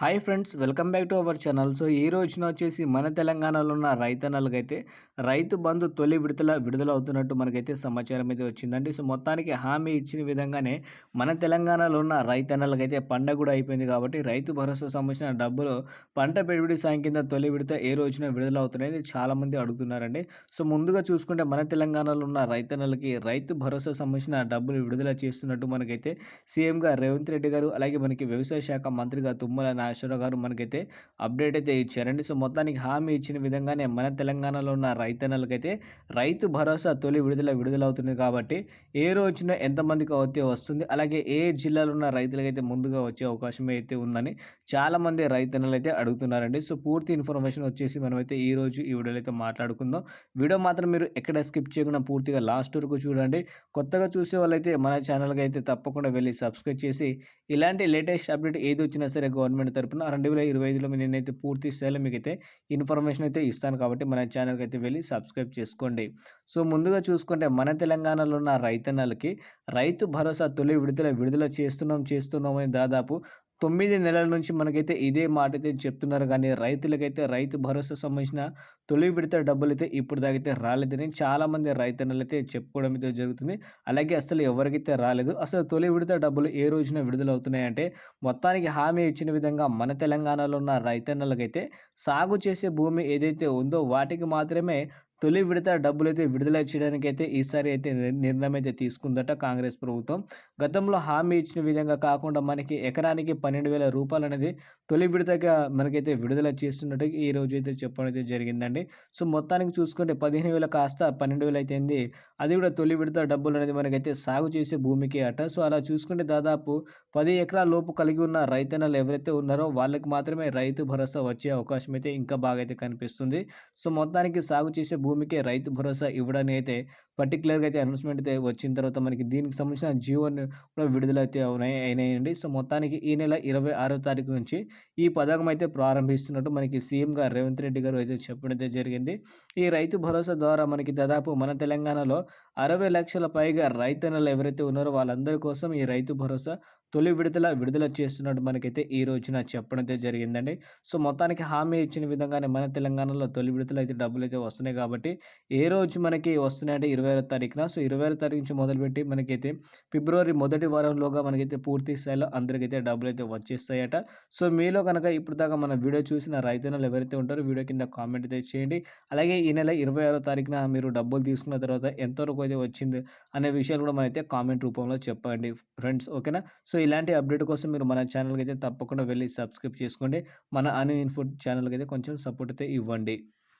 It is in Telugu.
Hi friends welcome back to our channel. So ఈ రోజున వచ్చేసి మన తెలంగాణలో ఉన్న రైతన్నలకైతే రైతు బంధు తొలి విడుదల విడుదల అవుతున్నట్టు మనకైతే సమాచారం అయితే వచ్చిందండి. సో మొత్తానికి హామీ ఇచ్చిన విధంగానే మన తెలంగాణలో ఉన్న రైతన్నలకైతే పండగ కూడా అయిపోయింది కాబట్టి రైతు భరోసా సంబంధించిన డబ్బులు పంట పెట్టుబడి సాయం కింద తొలి విడత ఏ రోజున విడుదల అవుతున్నాయి చాలామంది అడుగుతున్నారండి. సో ముందుగా చూసుకుంటే మన తెలంగాణలో ఉన్న రైతన్నలకి రైతు భరోసా సంబంధించిన డబ్బులు విడుదల చేస్తున్నట్టు మనకైతే సీఎంగా రేవంత్ రెడ్డి గారు అలాగే మనకి వ్యవసాయ శాఖ మంత్రిగా తుమ్మల నాగేశ్వరరావు గారు మనకైతే అప్డేట్ అయితే ఇచ్చారండి. సో మొత్తానికి హామీ ఇచ్చిన విధంగానే మన తెలంగాణలో ఉన్న రైతన్నలకైతే రైతు భరోసా తొలి విడుదల విడుదలవుతుంది కాబట్టి ఏ రోజున ఎంతమందికి అయితే వస్తుంది అలాగే ఏ జిల్లాలో ఉన్న రైతులకైతే ముందుగా వచ్చే అవకాశం అయితే ఉందని చాలామంది రైతన్నలు అయితే అడుగుతున్నారండి. సో పూర్తి ఇన్ఫర్మేషన్ వచ్చేసి మనమైతే ఈ రోజు ఈ వీడియోలో అయితే మాట్లాడుకుందాం. వీడియో మాత్రం మీరు ఎక్కడ స్కిప్ చేయకుండా పూర్తిగా లాస్ట్ వరకు చూడండి. కొత్తగా చూసే వాళ్ళైతే మన ఛానల్కి అయితే తప్పకుండా వెళ్ళి సబ్స్క్రైబ్ చేసి ఇలాంటి లేటెస్ట్ అప్డేట్ ఏది వచ్చినా సరే గవర్నమెంట్ తరపున రెండు వేల ఇరవై ఐదులో నేనైతే పూర్తి స్థాయిలో మీకు అయితే ఇన్ఫర్మేషన్ అయితే ఇస్తాను కాబట్టి మన ఛానల్కి అయితే వెళ్ళి సబ్స్క్రైబ్ చేసుకోండి. సో ముందుగా చూసుకుంటే మన తెలంగాణలో ఉన్న రైతన్నలకి రైతు భరోసా తొలి విడుదల విడుదల చేస్తున్నాం చేస్తున్నామని దాదాపు తొమ్మిది నెలల నుంచి మనకైతే ఇదే మాట అయితే చెప్తున్నారు. కానీ రైతులకైతే రైతు భరోసా సంబంధించిన తొలి విడత డబ్బులు అయితే ఇప్పుడు దాకైతే రాలేదని చాలామంది రైతన్నలు అయితే చెప్పుకోవడం అయితే జరుగుతుంది. అలాగే అసలు ఎవరికైతే రాలేదు అసలు తొలి విడత డబ్బులు ఏ రోజున విడుదలవుతున్నాయంటే మొత్తానికి హామీ ఇచ్చిన విధంగా మన తెలంగాణలో ఉన్న రైతన్నలకైతే సాగు చేసే భూమి ఏదైతే ఉందో వాటికి మాత్రమే తొలి విడత డబ్బులు అయితే విడుదల చేయడానికి అయితే ఈసారి అయితే నిర్ణయం అయితే తీసుకుందట కాంగ్రెస్ ప్రభుత్వం. గతంలో హామీ ఇచ్చిన విధంగా కాకుండా మనకి ఎకరానికి పన్నెండు వేల రూపాయలు అనేది తొలి విడతగా మనకైతే విడుదల చేస్తున్నట్టు ఈ రోజు అయితే చెప్పడం అయితే జరిగిందండి. సో మొత్తానికి చూసుకుంటే పదిహేను వేల కాస్త పన్నెండు వేలు అయితే అది కూడా తొలి విడత డబ్బులు అనేది మనకైతే సాగు చేసే భూమికి అట. సో అలా చూసుకుంటే దాదాపు పది ఎకరాల లోపు కలిగి ఉన్న రైతన్నలు ఎవరైతే ఉన్నారో వాళ్ళకి మాత్రమే రైతు భరోసా వచ్చే అవకాశం అయితే ఇంకా బాగా అయితే కనిపిస్తుంది. సో మొత్తానికి సాగు చేసే భూమికే రైతు భరోసా ఇవ్వడానికి అయితే పర్టికులర్గా అయితే అనౌన్స్మెంట్ అయితే వచ్చిన తర్వాత మనకి దీనికి సంబంధించిన జీవోని కూడా విడుదల అయితే ఉన్నాయి అయినాయండి. సో మొత్తానికి ఈ నెల ఇరవై ఆరో తారీఖు నుంచి ఈ పథకం అయితే ప్రారంభిస్తున్నట్టు మనకి సీఎంగా రేవంత్ రెడ్డి గారు అయితే చెప్పడం అయితే జరిగింది. ఈ రైతు భరోసా ద్వారా మనకి దాదాపు మన తెలంగాణలో అరవై లక్షల పైగా రైతన్నలు ఎవరైతే ఉన్నారో వాళ్ళందరి కోసం ఈ రైతు భరోసా తొలి విడుదల విడుదల చేస్తున్నట్టు మనకైతే ఈ రోజున చెప్పడం అయితే జరిగిందండి. సో మొత్తానికి హామీ ఇచ్చిన విధంగానే మన తెలంగాణలో తొలి విడుదల అయితే డబ్బులు అయితే వస్తున్నాయి కాబట్టి ఏ రోజు మనకి వస్తున్నాయంటే ఇరవై ఆరో తారీఖున. సో ఇరవై ఆరో తారీఖు నుంచి మొదలుపెట్టి మనకైతే ఫిబ్రవరి మొదటి వారంలోగా మనకైతే పూర్తి స్థాయిలో అందరికైతే డబ్బులు అయితే వచ్చేస్తాయట. సో మీలో కనుక ఇప్పుడు దాకా మన వీడియో చూసిన రైతన్నలు ఎవరైతే ఉంటారో వీడియో కింద కామెంట్ అయితే చేయండి. అలాగే ఈ నెల ఇరవై ఆరో తారీఖున మీరు డబ్బులు తీసుకున్న తర్వాత ఎంతవరకు అయితే వచ్చింది అనే విషయాలు కూడా మనైతే కామెంట్ రూపంలో చెప్పండి ఫ్రెండ్స్. ఓకేనా? సో ఇలాంటి అప్డేట్ కోసం మీరు మన ఛానల్కి అయితే తప్పకుండా వెళ్ళి సబ్స్క్రైబ్ చేసుకోండి. మన అను ఇన్ఫుడ్ ఛానల్కి అయితే కొంచెం సపోర్ట్ అయితే ఇవ్వండి.